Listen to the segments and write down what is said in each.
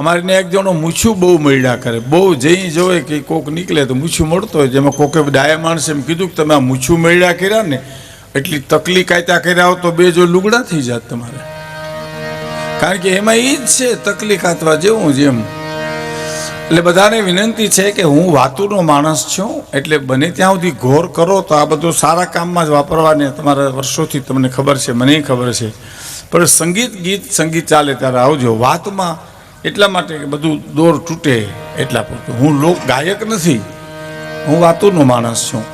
અમારે ને એક જણો મૂછું બહુ મળ્યા કરે. બહુ જઈ જોવે કે કોક નીકળે તો મૂછું મળતો હોય. જેમાં કોકે ડાયા માણસે એમ કીધું કે તમે આ મૂછું મળ્યા કર્યા ને, એટલી તકલી કાયતા કર્યા તો બે જો લુગડા થઈ જાત તમારે. કારણ કે એમાં એ જ છે તકલી કાતવા જેવું જેમ એટલે બધાને વિનંતી છે કે હું વાતુનો માણસ છું, એટલે બને ત્યાં સુધી ઘોર કરો તો આ બધું સારા કામમાં જ વાપરવાને તમારા વર્ષોથી તમને ખબર છે, મને ખબર છે. પણ સંગીત ગીત સંગીત ચાલે ત્યારે આવજો. વાતમાં એટલા માટે કે બધું દોર તૂટે એટલા પૂરતું હું લોક ગાયક નથી, હું વાતોનો માણસ છું.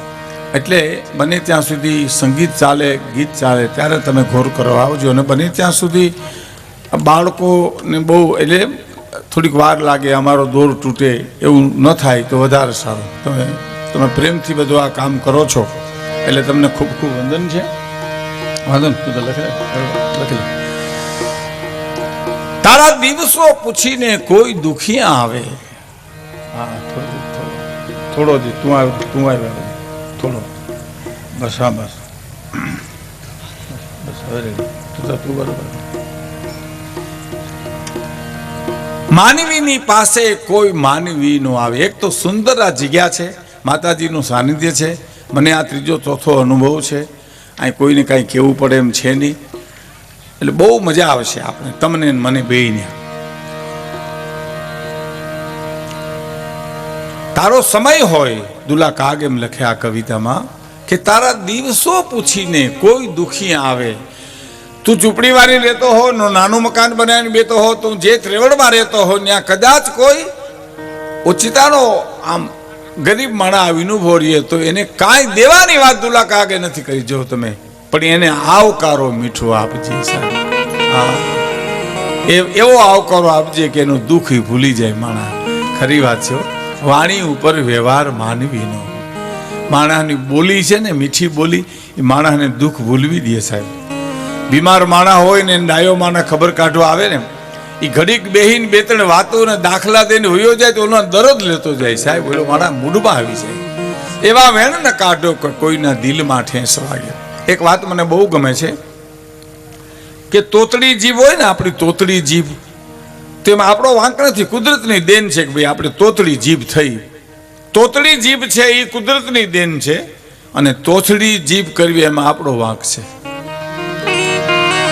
એટલે બને ત્યાં સુધી સંગીત ચાલે, ગીત ચાલે, ત્યારે તમે ઘોર કરવા આવજો. અને બને ત્યાં સુધી બાળકોને બહુ, એટલે થોડીક વાર લાગે અમારો દોર તૂટે, એવું ન થાય તો વધારે સારું. તમે તમે પ્રેમથી બધું આ કામ કરો છો. એટલે તમને ખૂબ ખૂબ વંદન છે. વંદન લખી લખી તારા દિવસો પૂછીને કોઈ દુખિયા આવે. થોડો થોડો. થોડો તું આવ તું આવ્યો થોડો. બસ હા બસ. બસ હવે તું બરાબર તું બરોબર. માનવીની પાસે કોઈ માનવી નો આવે. એક તો સુંદર આ જગ્યા છે માતાજીનું સાનિધ્ય છે. મને આ ત્રીજો ચોથો અનુભવ છે. અહીં કોઈને કાંઈ કહેવું પડે એમ છે નહીં. એટલે બહુ મજા આવશે આપણે. તમને મને બેયને તારો સમય હોય, દુલા કાગ એમ લખે આ કવિતામાં, કે તારા દિવસો પૂછીને કોઈ દુખી આવે. તું ઝૂંપડીવાળી રહેતો હો નાનું મકાન બનાવીને બેતો હો, તું જે ત્રેવડમાં રહેતો હો ત્યાં કદાચ કોઈ ઓચિતાનો આમ ગરીબ માણા વિનુભો રહીએ, તો એને કાંઈ દેવાની વાત દુલા કાગે નથી કરી, જો તમે પણ એને આવકારો મીઠો આપજે એ- એવો આવકારો આપજે કે એનું દુઃખ ભૂલી જાય માણા ખરી વાત છે વાણી ઉપર વ્યવહાર માનવીનો માણસની બોલી છે ને, મીઠી બોલી, એ માણસને દુઃખ ભૂલવી દે સાહેબ. બીમાર માણા હોય ને ડાયો માણા ખબર કાઢવા આવે ને એ ઘડીક બેહીન બે ત્રણ વાતો ને દાખલા દઈને હોયો જાય તો એનો દરદ લેતો જાય સાહેબ. ઓલો માણા મૂડમાં આવી જાય. એવા વેણ ને કાઢો કોઈના દિલમાં ઠેસ વાગે. એક વાત મને બહુ ગમે છે કે તોતડી જીભ હોય ને આપણી તોતડી જીભ તેમાં આપણો વાંક નથી, કુદરતની દેન છે કે ભાઈ આપણે તોતડી જીભ થઈ. તોતડી જીભ છે એ કુદરતની દેન છે અને તોથડી જીભ કરવી એમાં આપણો વાંક છે.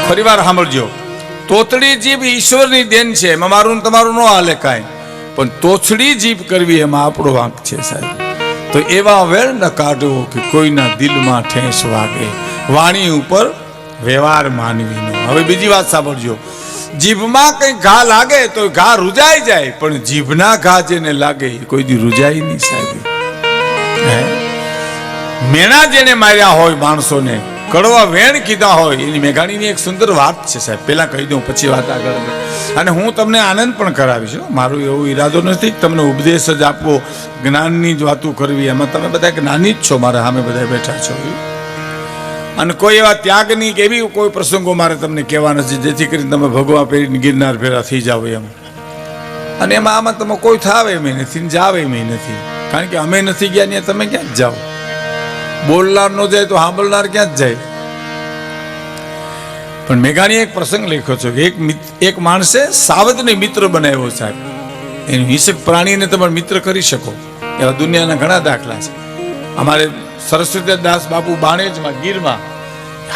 ફરીવાર સાંભળજો. તોતડી જીભ ઈશ્વરની દેન છે, એમાં મારું તમારું ન હાલે કાંઈ. પણ તોછડી જીભ કરવી એમાં આપણો વાંક છે સાહેબ. તો એવા વેળ ન કાઢો કે કોઈના દિલમાં ઠેસ વાગે. વાણી ઉપર વ્યવહાર માનવીનો. હવે બીજી વાત સાંભળજો. જીભમાં કંઈ ઘા લાગે તો ઘા રૂજાઈ જાય, પણ જીભના ઘા જેને લાગે એ કોઈ દી રૂજાય નહીં સાહેબ. મેણા જેને માર્યા હોય માણસોને, કડવા વેણ કીધા હોય, એની મેઘાણીની એક સુંદર વાત છે સાહેબ. પહેલાં કહી દઉં, પછી વાત આગળ. અને હું તમને આનંદ પણ કરાવીશ મારો એવો ઈરાદો નથી તમને ઉપદેશ જ આપવો, જ્ઞાનની જ વાતો કરવી. એમાં તમે બધા જ્ઞાની જ છો, મારા સામે બધા બેઠા છો. અને કોઈ એવા ત્યાગની કે એવી કોઈ પ્રસંગો મારે તમને કહેવા નથી જેથી કરીને તમે ભગવા પહેરીને ગિરનાર ફેરા થઈ જાઓ એમ. અને એમાં આમાં તમે કોઈ થાવે એમ નથી જાવે એમ નથી. કારણ કે અમે નથી ગયા ત્યાં તમે ક્યાં જ જાઓ? બોલનાર નો જાય તો સાંભળનાર ક્યાં જ જાય? પણ મેઘાણીએ એક પ્રસંગ લખ્યો છે કે એક એક માણસે સાવજને મિત્ર બનાવ્યો સાહેબ. એનું હિંસક પ્રાણીને તમે મિત્ર કરી શકો. એવા દુનિયાના ઘણા દાખલા છે. અમારે સરસ્વતી દાસ બાપુ બાણેજમાં ગીરમાં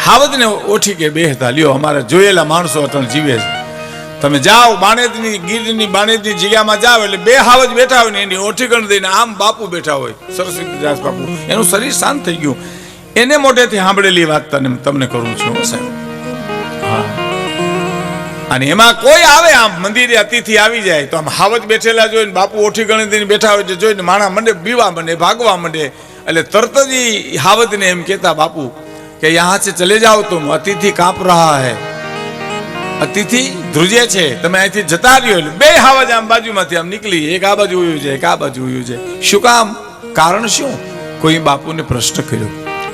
હાવજને ઓઠી કે બેહતા લ્યો અમારે જોયેલા માણસો અટણ જીવે છે. તમે જાઓ બાણેજની ગીરની બાણેજની જગ્યામાં જાઓ એટલે બે હાવજ બેઠા હોય ને એની ઓઠીગણ દઈને આમ બાપુ બેઠા હોય સરસ્વતી દાસ બાપુ. એનું શરીર શાંત થઈ ગયું. એને મોઢેથી સાંભળેલી વાત તને તમને કરું છું સાહેબ. હા. અને એમાં કોઈ આવે આમ મંદિરે અતિથિ આવી જાય તો આમ હાવજ બેઠેલા જોઈને બાપુ ઓઠી ગણી દઈને બેઠા હોય એટલે જોઈને માણા મંડે બીવા મંડે ભાગવા મંડે એટલે તરત જ એ હાવતને એમ કહેતા બાપુ કે યહાં ચલે જાઓ તુમ. અતિથિ કાપ રહા હૈ. અતિથિ ધ્રુજે છે. તમે અહીંથી જતા રહ્યો એટલે બે હાવજ આમ બાજુમાંથી આમ નીકળી. એક આ બાજુ ઉયું છે, એક આ બાજુ ઉયું છે. શું કામ? કારણ શું? કોઈ બાપુને પ્રશ્ન કર્યો.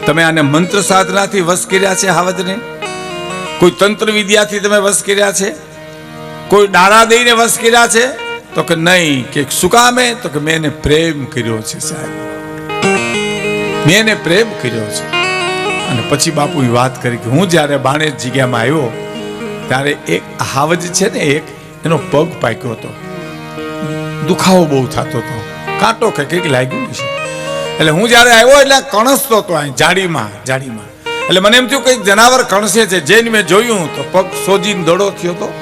તમે આને મંત્ર સાધનાથી વશ કર્યા છે હાવજને કોઈ તંત્ર વિદ્યાથી તમે વશ કર્યા છે? કોઈ દાણા દઈને વશ કર્યા છે? તો કે નહીં. કે શું કામે તો કે મેં એને પ્રેમ કર્યો છે સાહેબ. મેં એને પ્રેમ કર્યો છે. અને પછી બાપુએ વાત કરી કે હું જ્યારે બાણેજ જગ્યામાં આવ્યો, ત્યારે એક હાવજ છે ને એક, એનો પગ પાક્યો હતો. દુખાવો બહુ થતો હતો. કાંટો કે કંઈક લાગ્યું છે. એટલે હું જ્યારે આવ્યો એટલે કણસતો હતો અહીં જાડીમાં જાડીમાં એટલે મને એમ થયું કંઈક જનાવર કણસે છે જઈને મેં જોયું તો પગ સોજીને દડો થયો હતો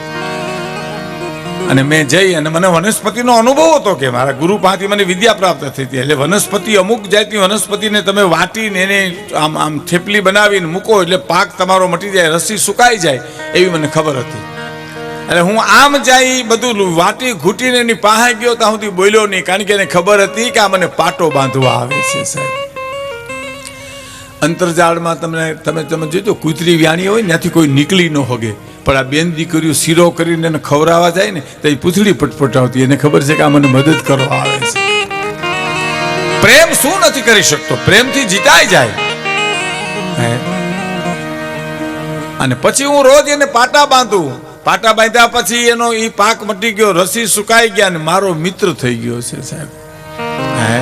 અને મેં જઈ અને મને વનસ્પતિનો અનુભવ હતો કે મારા ગુરુ પાસેથી મને વિદ્યા પ્રાપ્ત થઈ હતી. એટલે વનસ્પતિ અમુક જાતની વનસ્પતિને તમે વાટીને એને આમ આમ થેપલી બનાવીને મૂકો એટલે પાક તમારો મટી જાય, રસી સુકાઈ જાય એવી મને ખબર હતી. એટલે હું આમ જાય બધું વાટી ઘૂંટીને એની પાસે ગયો ત્યાં સુધી બોલ્યો નહીં, કારણ કે એને ખબર હતી કે આ મને પાટો બાંધવા આવે છે, સાહેબ. અંતરજાળમાં તમને તમે તમે જોજો, કૂતરી વ્યાણી હોય ત્યાંથી કોઈ નીકળી ન હોગે. પણ આ બેન દીકરીઓ શીરો કરીને એને ખવડાવવા જાય ને, તો એ પૂછડી પટપટાવતી, એને ખબર છે કે આ મને મદદ કરવા આવે છે. પ્રેમ શું નથી કરી શકતો? પ્રેમથી જીતાઈ જાય. અને પછી હું રોજ એને પાટા બાંધું. પાટા બાંધ્યા પછી એનો એ પાક મટી ગયો, રસી સુકાઈ ગયા ને મારો મિત્ર થઈ ગયો છે, સાહેબ. હે.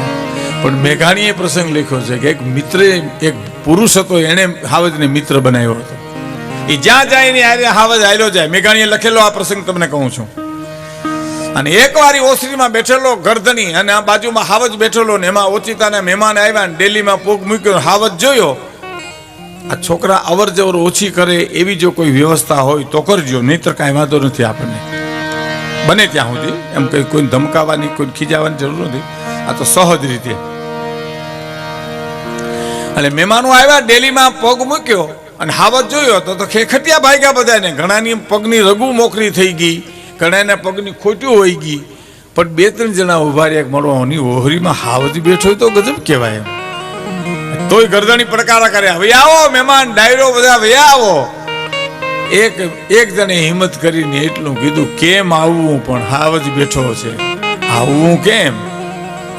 પણ મેઘાણીએ પ્રસંગ લખ્યો છે કે એક મિત્રે, એક પુરુષ હતો, એણે હાવજને મિત્ર બનાવ્યો હતો. એ જ્યાં જાય ને આરે હાવજ આયલો જાય. મેઘાણીએ લખેલો આ પ્રસંગ તમને કહું છું. અને એક વાર ઓસરીમાં બેઠેલો ગરધની અને આ બાજુમાં હાવજ બેઠેલો ને એમાં ઓચિતાના મહેમાન આવ્યા ને ડેલીમાં પોગ મૂક્યો હાવજ જોયો. આ છોકરા અવર જવર ઓછી કરે એવી જો કોઈ વ્યવસ્થા હોય તો કરજો, નહીતર કાંઈ વાંધો નથી આપણને. બને ત્યાં સુધી. એમ કંઈ કોઈ ધમકાવાની કોઈ ખીજાવાની જરૂર નથી. આ તો સહજ રીતે. અને મહેમાનો આવ્યા, ડેલીમાં પગ મૂક્યો. અને હાવત જોયો તો તો ખેખટિયા ભાગ્યા બધાને. ઘણાની પગની રગુ મોકરી થઈ ગઈ, ઘણાને પગની ખોટ્યું હોઈ ગઈ. પણ બે ત્રણ જણા ઊભા રહ્યા મળવાની ઓહરીમાં હાવત બેઠો તો ગજબ કહેવાય એમ. તોય ગરદણી પડકારા કર્યા હવે આવો મહેમાન, ડાયરો બધા, હવે આવો. એક એક જણે હિંમત કરીને એટલું કીધું, કેમ આવવું પણ હાવજ બેઠો છે. આવવું કેમ?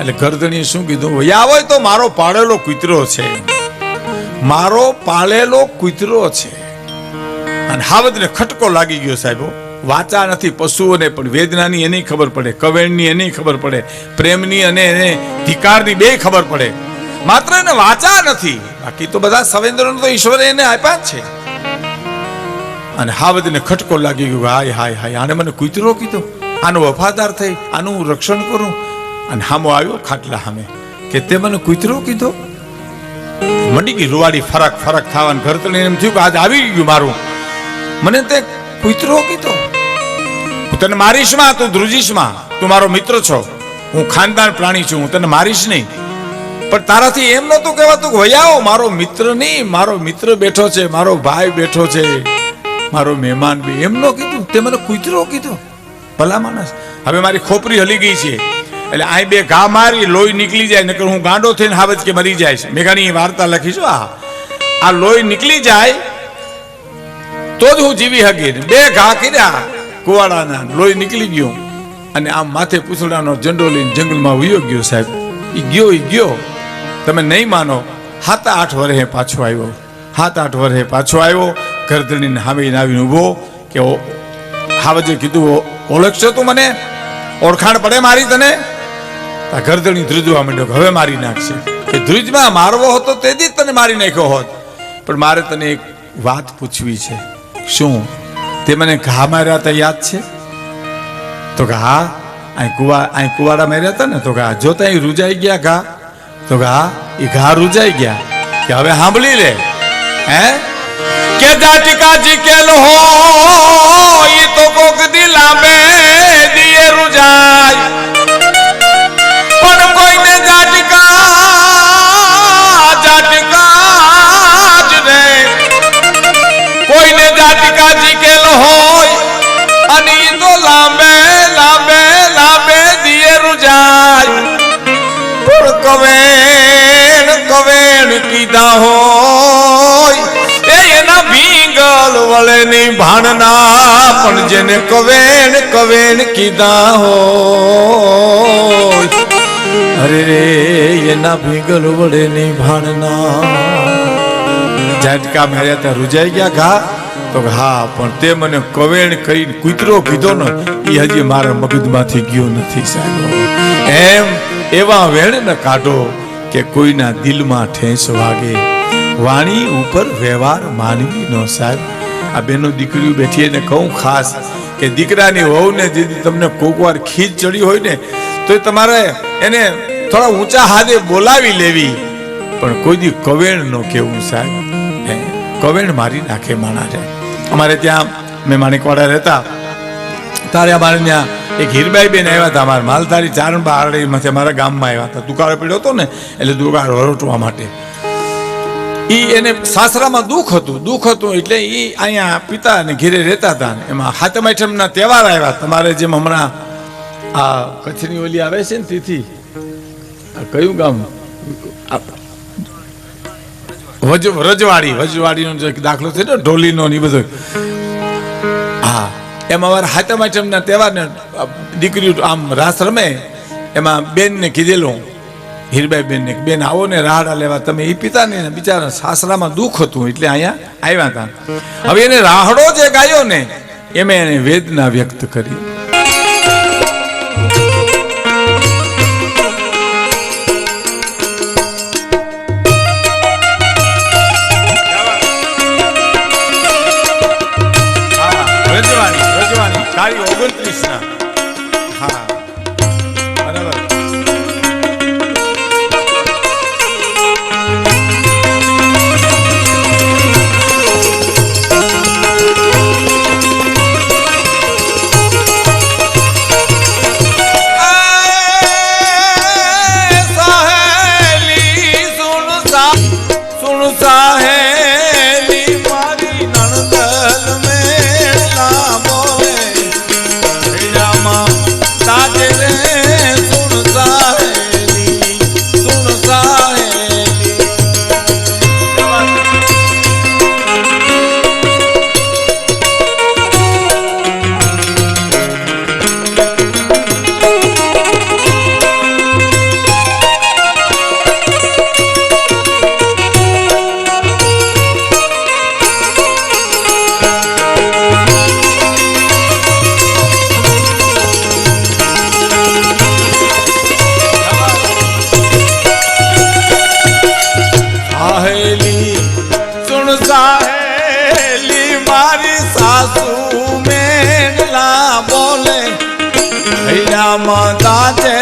એટલે ગરદણીએ શું કીધું "વહી આવો તો મારો પાળેલો કૂતરો છે. મારો પાળેલો કૂતરો છે. અને હાવજને ખટકો લાગી ગયો સાહેબો વાચા નથી, પશુઓને પણ વેદનાની એની ખબર પડે, કવેણની એની ખબર પડે, પ્રેમની અને એને ધિકારની બે ખબર પડે. માત્ર એને વાચા નથી, બાકી તો બધા સંવેદનો તો ઈશ્વરે એને આપ્યા છે. અને હાવદને ખટકો લાગી ગયો હાય હાય હાય, આને મને કૂતરો કીધો. આનો વફાદાર થઈ, આનું હું રક્ષણ કરું. અને હામો આવ્યો ખાટલા સામે કે તે મને કૂતરો કીધો. મંડી ગઈ રૂવાડી ફરક ફરક થવાનું ઘર તળીને એમ થયું કે આજ આવી ગયું મારું. મને તે કૂતરો કીધો. હું તને મારીશમાં, તું ધ્રુજીશમાં. તું મારો મિત્ર છો. હું ખાનદાન પ્રાણી છું, હું તને મારીશ નહીં. પણ તારાથી એમ નહોતું કહેવાતું વયાઓ, મારો મિત્ર નહીં, મારો મિત્ર બેઠો છે, મારો ભાઈ બેઠો છે, મારો મહેમાન બી. એમ ન કીધું. તે મને કૂતરો કીધો. ભલા માણસ. હવે મારી ખોપરી હલી ગઈ છે. એટલે આ બે ઘા મારી, લોહી નીકળી જાય, નકર હું ગાંડો થઈને હાવજ કે મરી જાય છે. મેઘાની વાર્તા લખી છું આ આ લોહી નીકળી જાય, તો જ હું જીવી હકી બે ઘા કર્યા, કુવાડાના, લોહી નીકળી ગયું. અને આમ માથે પૂછડાનો ઝંડો લઈને જંગલમાં વયો ગયો સાહેબ. એ ગયો એ ગયો. તમે નહીં માનો સાત આઠ વર્ષે પાછો આવ્યો. સાત આઠ વર્ષે પાછો આવ્યો ગરદણીને હામીને આવીને ઊભો કે હાવજે કીધું ઓળખશો તું મને? ઓળખાણ પડે મારી તને? ગરદણી ધ્રુજવા માંડ્યો હવે મારી નાખશે. કે ધ્રુજમાં મારવો હતો તેથી તને મારી નાખ્યો હોત. પણ મારે તને એક વાત પૂછવી છે. શું? તે મને ઘા માર્યા હતા યાદ છે? તો કે હા, અહીં કુવા, અહીં કુવાડા માર્યા હતા ને, તો કે જો અહીં રૂજાઈ ગયા ઘા, તો કે હા, એ ઘા રૂજાઈ ગયા. કે હવે સાંભળી લે. હે? કે જાટિકા જીકેલ હો એ તો કોક દિલા લાંબે દીએ રૂજાય. પણ કોઈને જાટિકા જાટિકા જ રે. કોઈને જાટિકા જીકેલ હોય, અને એ તો લાંબે લાંબે લાંબે દિયે રૂજાય. પણ કવેણ કવેણ કીધા હોય. એ એના ભીંગલ વળે ની ભાણના પણ જેને કવેણ કવેણ કીધા હોય. અરે રે, એના ભીંગલ વડે ની ભાણના. ઝાટકા માર્યા ત્યાં રૂજાઈ ગયા ઘા. તો હા, પણ તે મને કવેણ કરીને કૂતરો કીધો ને એ હજી મારા મગજમાંથી ગયો નથી સાહેબ. એમ એવા વેણ ન કાઢો કે કોઈના દિલમાં ઠેસ વાગે. વાણી ઉપર વ્યવહાર માનવી નો સાહેબ. આ બેનો દીકરીઓ બેઠી એને કહું ખાસ કે દીકરાની વહુને જેથી તમને કોક વાર ખીજ ચડી હોય ને તો તમારે એને થોડા ઊંચા હાથે બોલાવી લેવી. પણ કોઈ દી કવેણ નો કેવું સાહેબ. કવેણ મારી નાખે માણાને અમારે ત્યાં મેં માણેકવાડા રહેતા. તારે અમારે ત્યાં એક હીરબાઈ બેન આવ્યા હતા, અમારા માલધારી ચારણ બારડીમાંથી અમારા ગામમાં આવ્યા હતા. દુકાળ પડ્યો હતો ને, એટલે દુકાળ વરોટવા માટે. એ એને સાસરામાં દુઃખ હતું દુઃખ હતું એટલે એ અહીંયા પિતા અને ઘેરે રહેતા હતા એમાં હાથમ તહેવાર આવ્યા. તમારે જેમ હમણાં આ કચ્છની ઓલી આવે છે ને તિથિ? આ કયું ગામ? વજ રજવાડી વજવાડીનો જે દાખલો છે ને, ઢોલીનો ને બધો. હા, એમાં અમારે હાથમ આઠમના તહેવારને દીકરીઓ આમ રાસ રમે, એમાં બેનને કીધેલું હીરબાઈ બેનને ને બેન, આવો ને રાહડા લેવા. તમે એ પિતા ને બિચારા સાસરામાં દુઃખ હતું એટલે અહીંયા આવ્યા હતા હવે એને રાહડો જે ગાયો ને, એમાં એને વેદના વ્યક્ત કરી. Aguante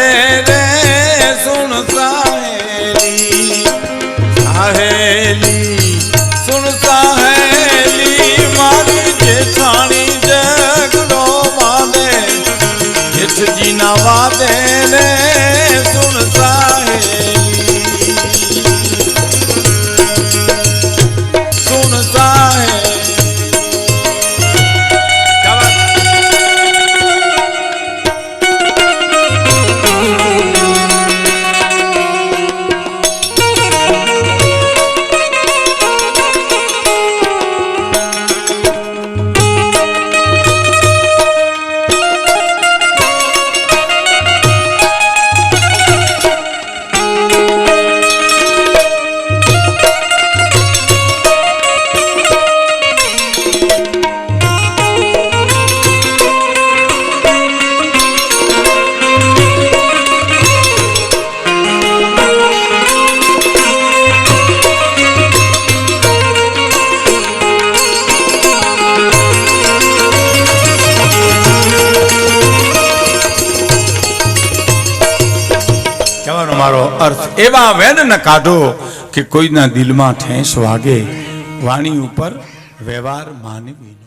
એવા વેન ન કાઢો કે કોઈના દિલમાં ઠેંસ વાગે વાણી ઉપર વ્યવહાર માનવીનો